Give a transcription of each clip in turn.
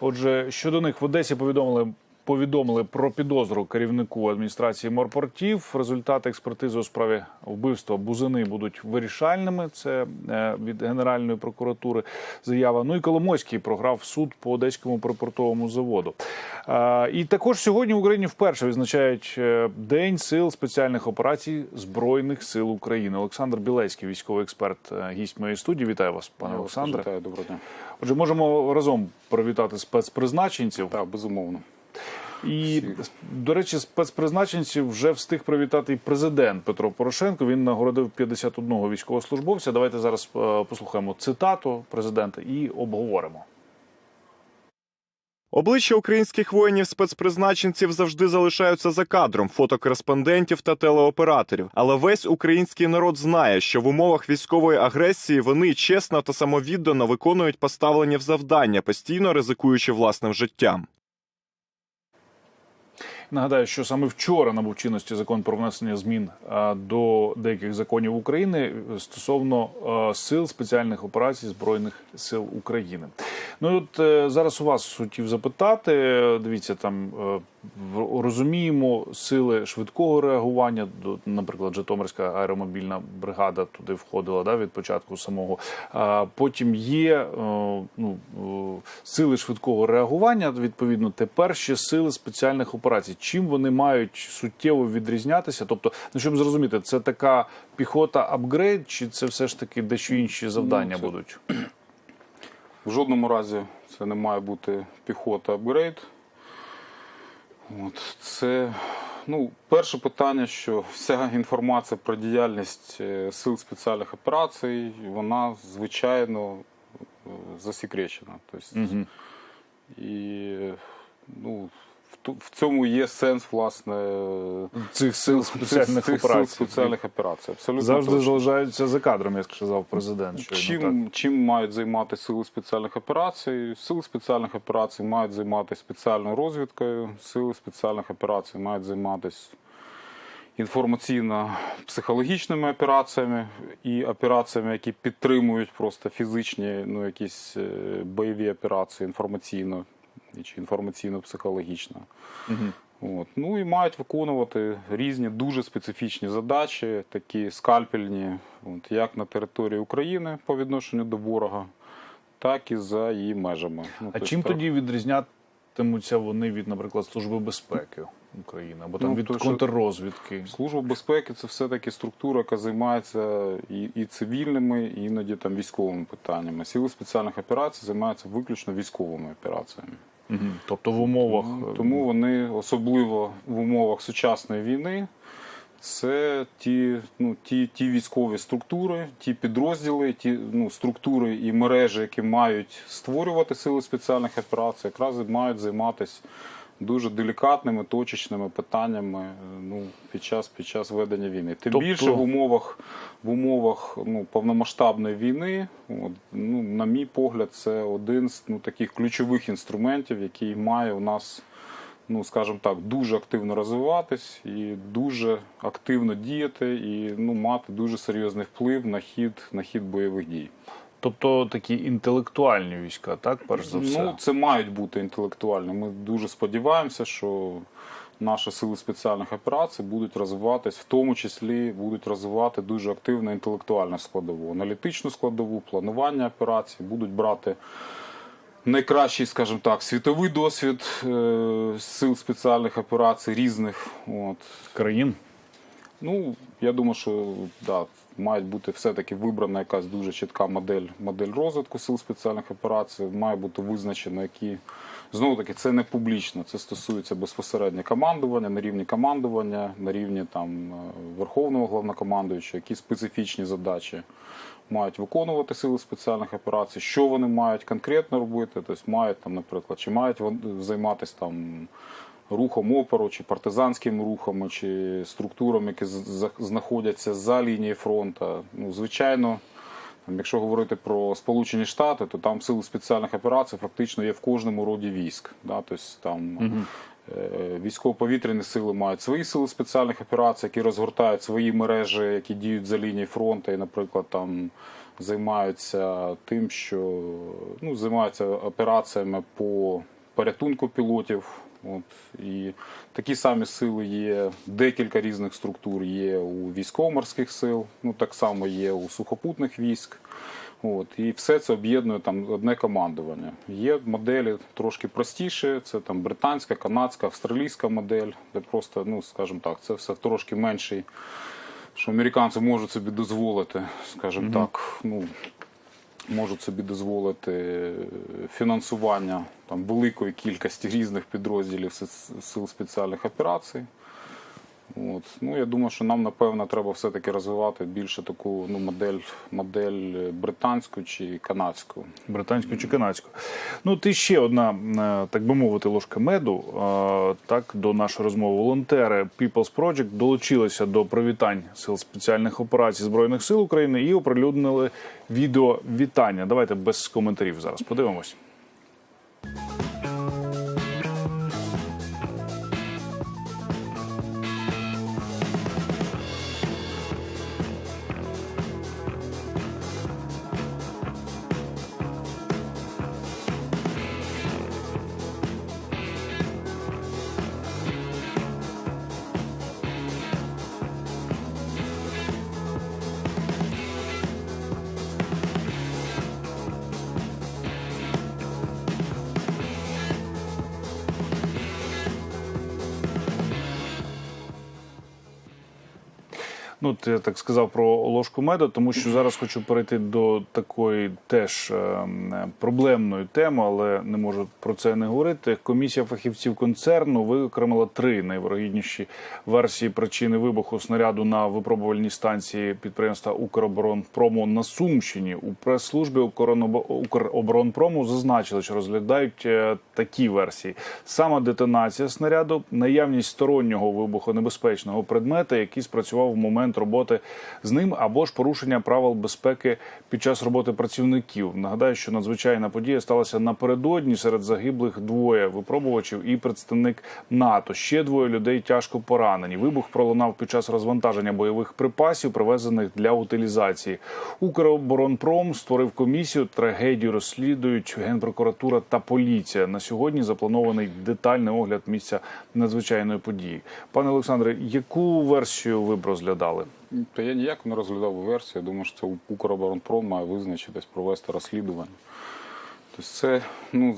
Отже, щодо них в Одесі повідомили. Повідомили про підозру керівнику адміністрації морпортів. Результати експертизи у справі вбивства бузини будуть вирішальними. Це е, від Генеральної прокуратури заява. Ну і Коломойський програв суд по одеському припортовому заводу. Е, І також сьогодні в Україні вперше відзначають е, День сил спеціальних операцій збройних сил України. Олександр Білецький, військовий експерт, гість моєї студії. Вітаю вас, пане Олександре. Вітаю, доброго дня. Отже, можемо разом привітати спецпризначенців. Так, безумовно. І до речі, спецпризначенців вже встиг привітати і президент Петро Порошенко. Він нагородив 51 військовослужбовця. Давайте зараз е, послухаємо цитату президента і обговоримо. Обличчя українських воїнів спецпризначенців завжди залишаються за кадром фотокореспондентів та телеоператорів. Але весь український народ знає, що в умовах військової агресії вони чесно та самовіддано виконують поставлені в завдання, постійно ризикуючи власним життям. Нагадаю, що саме вчора набув чинності закон про внесення змін до деяких законів України стосовно сил спеціальних операцій збройних сил України. Ну от е, зараз у вас хотів запитати. Дивіться, там е, розуміємо сили швидкого реагування. Наприклад, Житомирська аеромобільна бригада туди входила да, від початку самого. А потім є е, ну, е, сили швидкого реагування. Відповідно, тепер ще сили спеціальних операцій. Чим вони мають суттєво відрізнятися? Тобто, ну щоб зрозуміти, це така піхота апгрейд, чи це все ж таки дещо інші завдання це- будуть? В жодному разі це не має бути піхота апгрейд. От, це ну, перше питання, що вся інформація про діяльність е, сил спеціальних операцій, вона звичайно е, засекречена. Тобто, Угу. І ну, в, цьому є сенс, власне, Цих сил спеціальних цих сил спеціальних операцій. Абсолютно завжди точно. залишаються за кадром, як сказав президент. щойно, так. Чим, чим мають займатися сили спеціальних операцій? Сили спеціальних операцій мають займатися спеціальною розвідкою, сили спеціальних операцій мають займатися інформаційно-психологічними операціями і операціями, які підтримують просто фізичні ну, якісь е, бойові операції інформаційно чи інформаційно-психологічно. Угу. От. Ну і мають виконувати різні дуже специфічні задачі, такі скальпельні, от, як на території України по відношенню до ворога, так і за її межами. Ну, А тобто, чим так, тоді відрізнятимуться вони від, наприклад, Служби безпеки України або там Ну, від то, контррозвідки? Служба безпеки це все-таки структура, яка займається і, і цивільними, і іноді там військовими питаннями. Сили спеціальних операцій займаються виключно військовими операціями. Мгм. Тобто в умовах Ну, е, Тому вони, особливо в умовах сучасної війни, це ті, ну, ті, ті військові структури, ті підрозділи, ті ну, структури і мережі, які мають створювати сили спеціальних операцій, якраз мають займатися дуже делікатними, точечними питаннями е, ну, під, час, під час ведення війни. Тим Тобто- більше в умовах, в умовах ну, повномасштабної війни, от, ну, на мій погляд, це один з ну, таких ключових інструментів, який має у нас ну скажімо так, дуже активно розвиватись і дуже активно діяти, і ну мати дуже серйозний вплив на хід на хід бойових дій. Тобто такі інтелектуальні війська, так перш за все. Ну це мають бути інтелектуальні. Ми дуже сподіваємося, що наші сили спеціальних операцій будуть розвиватись, в тому числі будуть розвивати дуже активно інтелектуальну складову, аналітичну складову, планування операцій, будуть брати. Найкращий, скажімо так, світовий досвід е, сил спеціальних операцій різних. От. країн. Ну, я думаю, що да, має бути все-таки вибрана якась дуже чітка модель, модель розвитку сил спеціальних операцій, має бути визначено, які. Знову таки, це не публічно, це стосується безпосередньо командування, на рівні командування, на рівні там, е, Верховного головнокомандуючого, які специфічні задачі мають виконувати сили спеціальних операцій, що вони мають конкретно робити, тобто мають там, наприклад, чи мають займатися там рухом опору, чи партизанськими рухами, чи структурами, які знаходяться за лінією фронту. Ну, звичайно, якщо говорити про Сполучені Штати, то там сили спеціальних операцій фактично є в кожному роді військ. Да? Тобто там е, військово-повітряні сили мають свої сили спеціальних операцій, які розгортають свої мережі, які діють за лінією фронту, і, наприклад, там займаються тим, що ну, займаються операціями по порятунку пілотів. От, і такі самі сили є, декілька різних структур є у військово-морських сил, ну так само є у сухопутних військ. От, і все це об'єднує там одне командування. Є моделі трошки простіші, це там британська, канадська, австралійська модель, де просто, ну скажімо так, це все трошки менший, що американці можуть собі дозволити, скажімо так, ну можуть собі дозволити фінансування там великої кількості різних підрозділів сил спеціальних операцій. От. Ну, я думаю, що нам напевно треба все-таки розвивати більше таку ну, модель, модель британську чи канадську. британську чи канадську. Ну, ти ще одна, е, так би мовити, ложка меду. е, Так, до нашої розмови. Волонтери People's Project долучилися до привітань сил спеціальних операцій Збройних сил України і оприлюднили відео вітання. Давайте без коментарів зараз подивимось. Ну, ти так сказав про ложку меду, тому що зараз хочу перейти до такої теж ем, проблемної теми, але не можу про це не говорити. Комісія фахівців концерну виокремила три найвирогідніші версії причини вибуху снаряду на випробувальній станції підприємства Укроборонпрому на Сумщині. У прес-службі Укроборонпрому зазначили, що розглядають е, такі версії: саме детонація снаряду, наявність стороннього вибухонебезпечного предмета, який спрацював в момент роботи з ним, або ж порушення правил безпеки під час роботи працівників. Нагадаю, що надзвичайна подія сталася напередодні. Серед загиблих двоє випробувачів і представник НАТО. Ще двоє людей тяжко поранені. Вибух пролунав під час розвантаження бойових припасів, привезених для утилізації. Укроборонпром створив комісію. Трагедію розслідують генпрокуратура та поліція. На сьогодні запланований детальний огляд місця надзвичайної події. Пане Олександре, яку версію ви б розглядали? Та я ніяк не розглядав версію. Я думаю, що це Укроборонпром має визначитись, провести розслідування. Тобто це ну,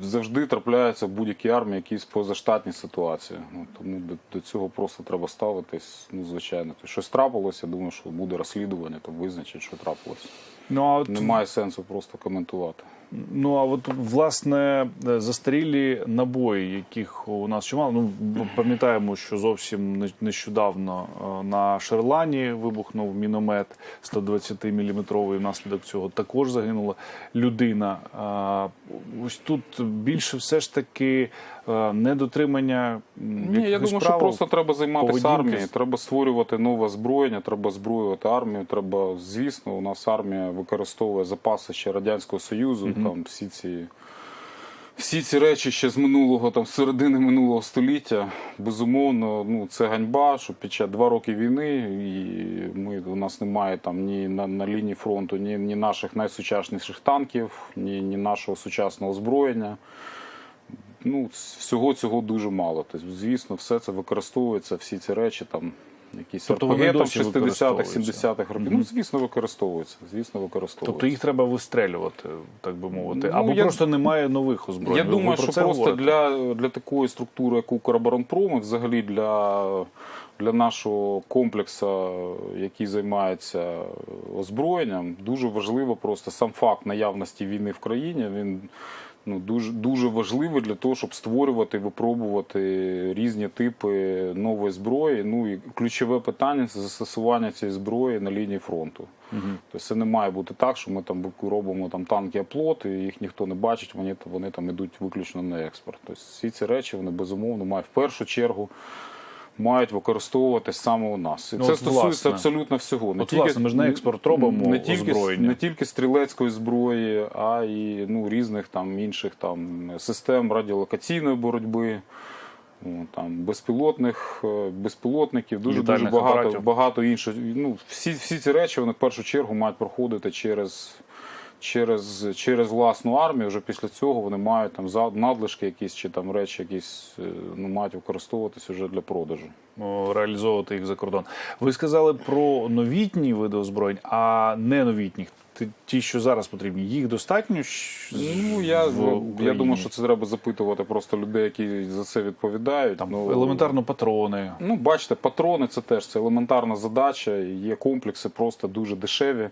завжди трапляється в будь-якій армії якісь позаштатні ситуації. Ну, тому до, до цього просто треба ставитись, ну, звичайно. Тобто, щось трапилося, я думаю, що буде розслідування, то визначить, що трапилося. Ну а от Немає сенсу просто коментувати. Ну а от власне е, застарілі набої, яких у нас чимало. Ну пам'ятаємо, що зовсім не- нещодавно е, на Шерлані вибухнув міномет 120 мм Внаслідок цього також загинула людина. Ось тут більше все ж таки е, недотримання. Ні, я думаю, що просто треба займатися поведінки. армією, треба створювати нове озброєння, треба зброювати армію. Треба, звісно, у нас армія використовує запаси ще Радянського Союзу, там всі ці. Всі ці речі ще з минулого, там середини минулого століття, безумовно, ну це ганьба, що під час два роки війни і ми у нас немає там ні на, на лінії фронту, ні, ні наших найсучасніших танків, ні, ні нашого сучасного озброєння ну, всього цього дуже мало. Тобто, звісно, все це використовується, всі ці речі там. Якісь Тобто вони там 60-х, 70-х років. Ну, звісно, використовується. Звісно, використовується. Тобто їх треба вистрелювати, так би мовити, Ну, або я- просто немає нових озброєнь. Я Ви думаю, про що це просто говорите? для, для такої структури, як Укроборонпром, і взагалі для, для нашого комплексу, який займається озброєнням, дуже важливо просто сам факт наявності війни в країні. Він ну, дуже, дуже важливе для того, щоб створювати, випробувати різні типи нової зброї. Ну і ключове питання це застосування цієї зброї на лінії фронту. Тобто це не має бути так, що ми там робимо там танки оплот, і їх ніхто не бачить, вони, вони там ідуть виключно на експорт. Тобто всі ці речі вони безумовно мають в першу чергу. Мають використовуватись саме у нас, і Ну, це от, стосується власне. абсолютно всього. От, власне, ми ж на експорт робимо не тільки, озброєння. не тільки стрілецької зброї, а й ну, різних там інших там систем радіолокаційної боротьби. Там безпілотних, е, безпілотників, дуже дуже багато, апаратів. багато інших. Ну, всі, всі ці речі вони в першу чергу мають проходити через, через, через власну армію. Вже після цього вони мають там за- надлишки якісь чи там речі якісь е, ну, мають використовуватися вже для продажу. реалізовувати їх за кордон. Ви сказали про новітні види озброєнь, а не новітніх. Ті- що зараз потрібні, їх достатньо. Ну я, я думаю, що це треба запитувати просто людей, які за це відповідають. там Ну, елементарно патрони. Ну, бачите, патрони це теж це елементарна задача. Є комплекси просто дуже дешеві.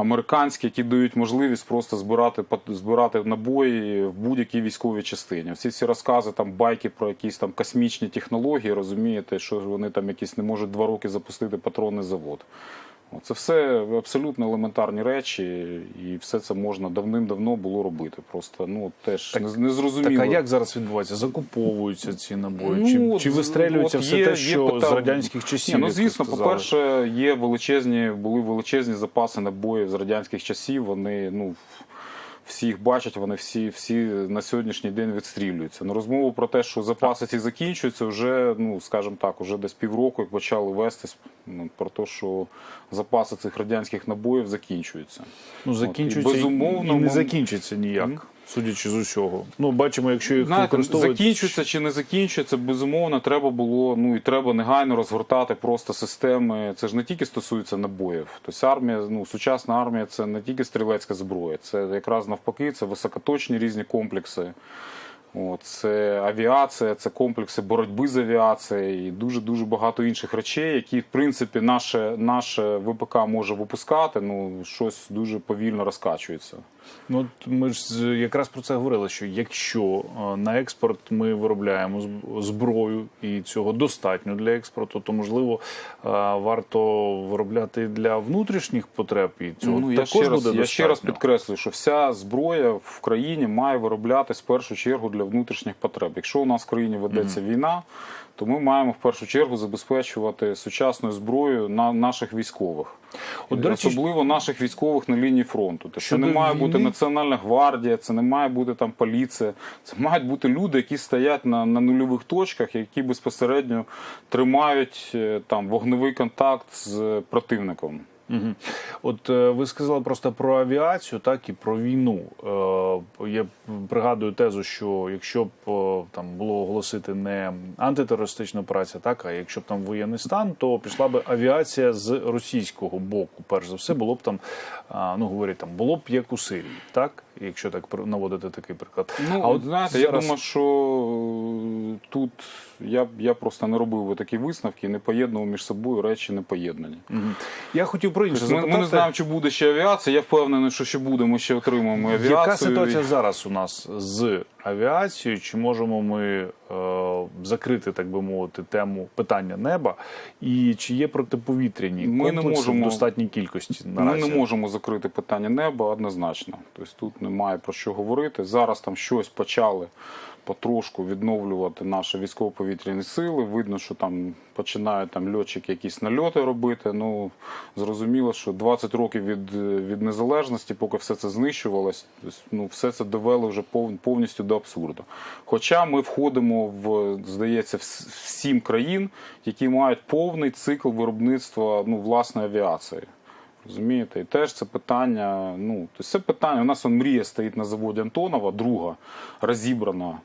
Американські, які дають можливість просто збирати збирати набої в будь-якій військовій частині. Всі ці розкази, там байки про якісь там космічні технології, розумієте, що вони там якісь не можуть два роки запустити патронний завод. Це все абсолютно елементарні речі, і все це можна давним-давно було робити. Просто ну теж Так- не, зрозуміло. Так а як зараз відбувається? Закуповуються ці набої? Ну, чи, чи вистрелюється от все є- те, є що пита- з радянських часів? Ні, ну звісно, по-перше, є величезні, були величезні запаси набоїв з радянських часів. Вони ну всі їх бачать, вони всі, всі на сьогоднішній день відстрілюються. Ну, розмову про те, що запаси ці закінчуються, вже ну скажімо так, уже десь півроку, як почали вестись ну, про те, що запаси цих радянських набоїв закінчуються. ну, От, і безумовно, і не закінчиться ніяк, судячи з усього. Ну, бачимо, якщо їх Знаєте, використовують... закінчується чи не закінчується, безумовно, треба було, ну і треба негайно розгортати просто системи. Це ж не тільки стосується набоїв. Тобто армія, ну сучасна армія це не тільки стрілецька зброя, це якраз навпаки, це високоточні різні комплекси. От, це авіація, це комплекси боротьби з авіацією і дуже дуже багато інших речей, які в принципі наше, наше ВПК може випускати. Ну щось дуже повільно розкачується. Ну, от ми ж якраз про це говорили, що якщо е, на експорт ми виробляємо зброю і цього достатньо для експорту, то можливо е, варто виробляти для внутрішніх потреб і цього Ну, я також ще, раз, буде я ще раз підкреслюю, що вся зброя в країні має вироблятись в першу чергу для внутрішніх потреб. Якщо у нас в країні ведеться війна, то ми маємо в першу чергу забезпечувати сучасною зброєю на наших військових. От, до речі, Особливо наших військових на лінії фронту. Тобто це щодо не має бути Національна гвардія, це не має бути там поліція. Це мають бути люди, які стоять на, на нульових точках, які безпосередньо тримають е, там вогневий контакт з противником. Угу. От е, ви сказали просто про авіацію, так і про війну. Е, я пригадую тезу, що якщо б е, там було оголосити не антитерористична операція, так а якщо б там воєнний стан, то пішла б авіація з російського боку. Перш за все, було б там, ну говорять, там було б як у Сирії, так якщо так наводити такий приклад. Ну, а от я зараз- думаю, що тут я, я просто не робив би такі висновки, не поєднував між собою речі не поєднані. Мгм. я хотів про інше Тобто Ми, ми не знаємо, чи буде ще авіація. Я впевнений, що ще буде. Ми ще отримаємо авіацію. Яка ситуація зараз у нас з авіацією? Чи можемо ми е, закрити, так би мовити, тему питання неба? І чи є протиповітряні Ми не можемо- в достатній кількості Ми не можемо закрити питання неба однозначно. Тобто тут немає про що говорити. Зараз там щось почали потрошку відновлювати наші військово-повітряні сили. Видно, що там починають там льотчики якісь нальоти робити. Ну зрозуміло, що 20 років від, від незалежності, поки все це знищувалось, ну все це довели вже пов- повністю до абсурду. Хоча ми входимо в, здається, в сім країн, які мають повний цикл виробництва ну, власної авіації. Розумієте, і теж це питання. Ну то це питання. У нас он мрія стоїть на заводі Антонова, друга розібрана.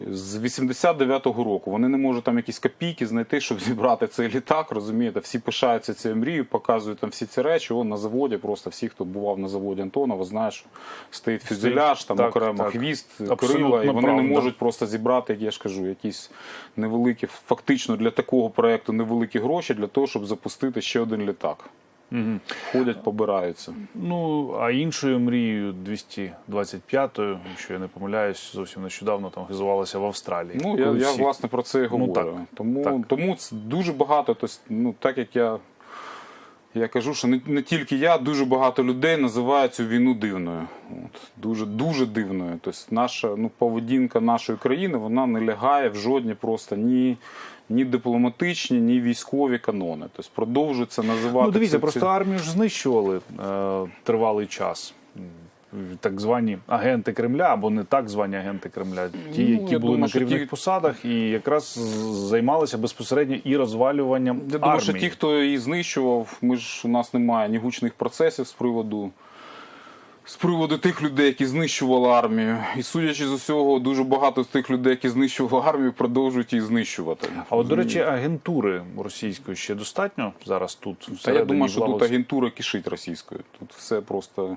З 89-го року вони не можуть там якісь копійки знайти, щоб зібрати цей літак. Розумієте, всі пишаються цією мрією, показують там всі ці речі. Он на заводі, просто всі, хто бував на заводі Антонова, знають, що стоїть фюзеляж, там Так, окремо так. хвіст, Абсолютно крила, і вони не можуть просто зібрати, як я ж кажу, якісь невеликі, фактично для такого проекту невеликі гроші для того, щоб запустити ще один літак. Мгм. Ходять, побираються. Ну а іншою мрією 225-ю, якщо я не помиляюсь, зовсім нещодавно там газувалася в Австралії. Ну, я, я всі- власне про це і говорю. так, тому, так. тому це дуже багато, тобто, ну, так як я, я кажу, що не, не тільки я, дуже багато людей називають цю війну дивною. От, дуже, дуже дивною. Тобто наша ну, поведінка нашої країни вона не лягає в жодні просто ні. Ні дипломатичні, ні військові канони. Тобто продовжується називати Ну, дивіться, це- просто армію ж знищували е, тривалий час. Так звані агенти Кремля або не так звані агенти Кремля, ті, Ну, які були думаю, на керівних ті- посадах і якраз займалися безпосередньо і розвалюванням Я думаю, що ті, хто її знищував, ми ж у нас немає ні гучних процесів з приводу. З приводу тих людей, які знищували армію, і судячи з усього, дуже багато з тих людей, які знищували армію, продовжують її знищувати. А от, до речі, агентури російської ще достатньо зараз тут. Та я думаю, що тут агентура кишить російською. Тут все просто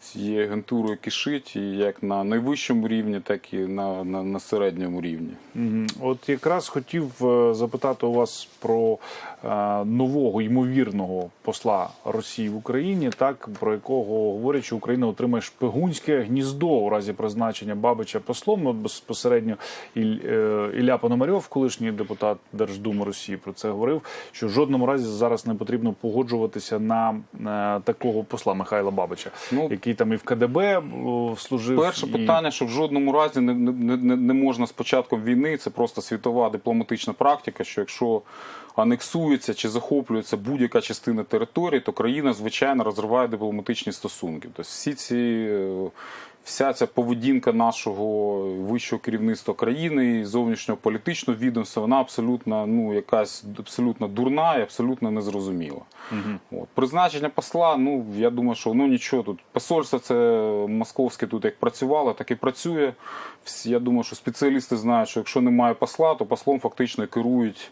цією агентурою кишить, і як на найвищому рівні, так і на, на, на середньому рівні. От якраз хотів е, запитати у вас про е, нового ймовірного посла Росії в Україні, так про якого говорять, що Україна отримає шпигунське гніздо у разі призначення Бабича послом. Ну, от безпосередньо Іль, е, Ілля Пономарьов, колишній депутат Держдуми Росії, про це говорив. Що в жодному разі зараз не потрібно погоджуватися на е, такого посла Михайла Бабича, Ну, який там і в КДБ служив. Перше і... питання, що в жодному разі не, не, не, не можна з початком війни, це просто світова дипломатична практика, що якщо анексується чи захоплюється будь-яка частина території, то країна, звичайно, розриває дипломатичні стосунки. Тобто всі ці. Вся ця поведінка нашого вищого керівництва країни і зовнішнього політичного відомства, вона абсолютно ну якась абсолютно дурна і абсолютно незрозуміла. От. Призначення посла, ну я думаю, що ну нічого тут. Посольство це московське тут як працювало, так і працює. Я думаю, що спеціалісти знають, що якщо немає посла, то послом фактично керують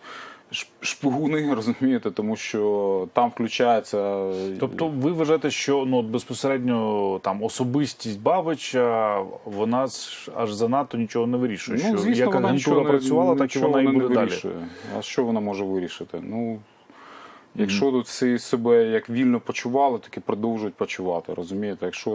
шпигуни, розумієте, тому що там включається. Тобто, ви вважаєте, що ну безпосередньо там особистість Бабича, вона аж занадто нічого не вирішує. що як Ну, вона агентура нічого не- працювала, так і вона і буде далі. А що вона може вирішити? Ну, якщо тут всі себе як вільно почували, так і продовжують почувати. Розумієте? Якщо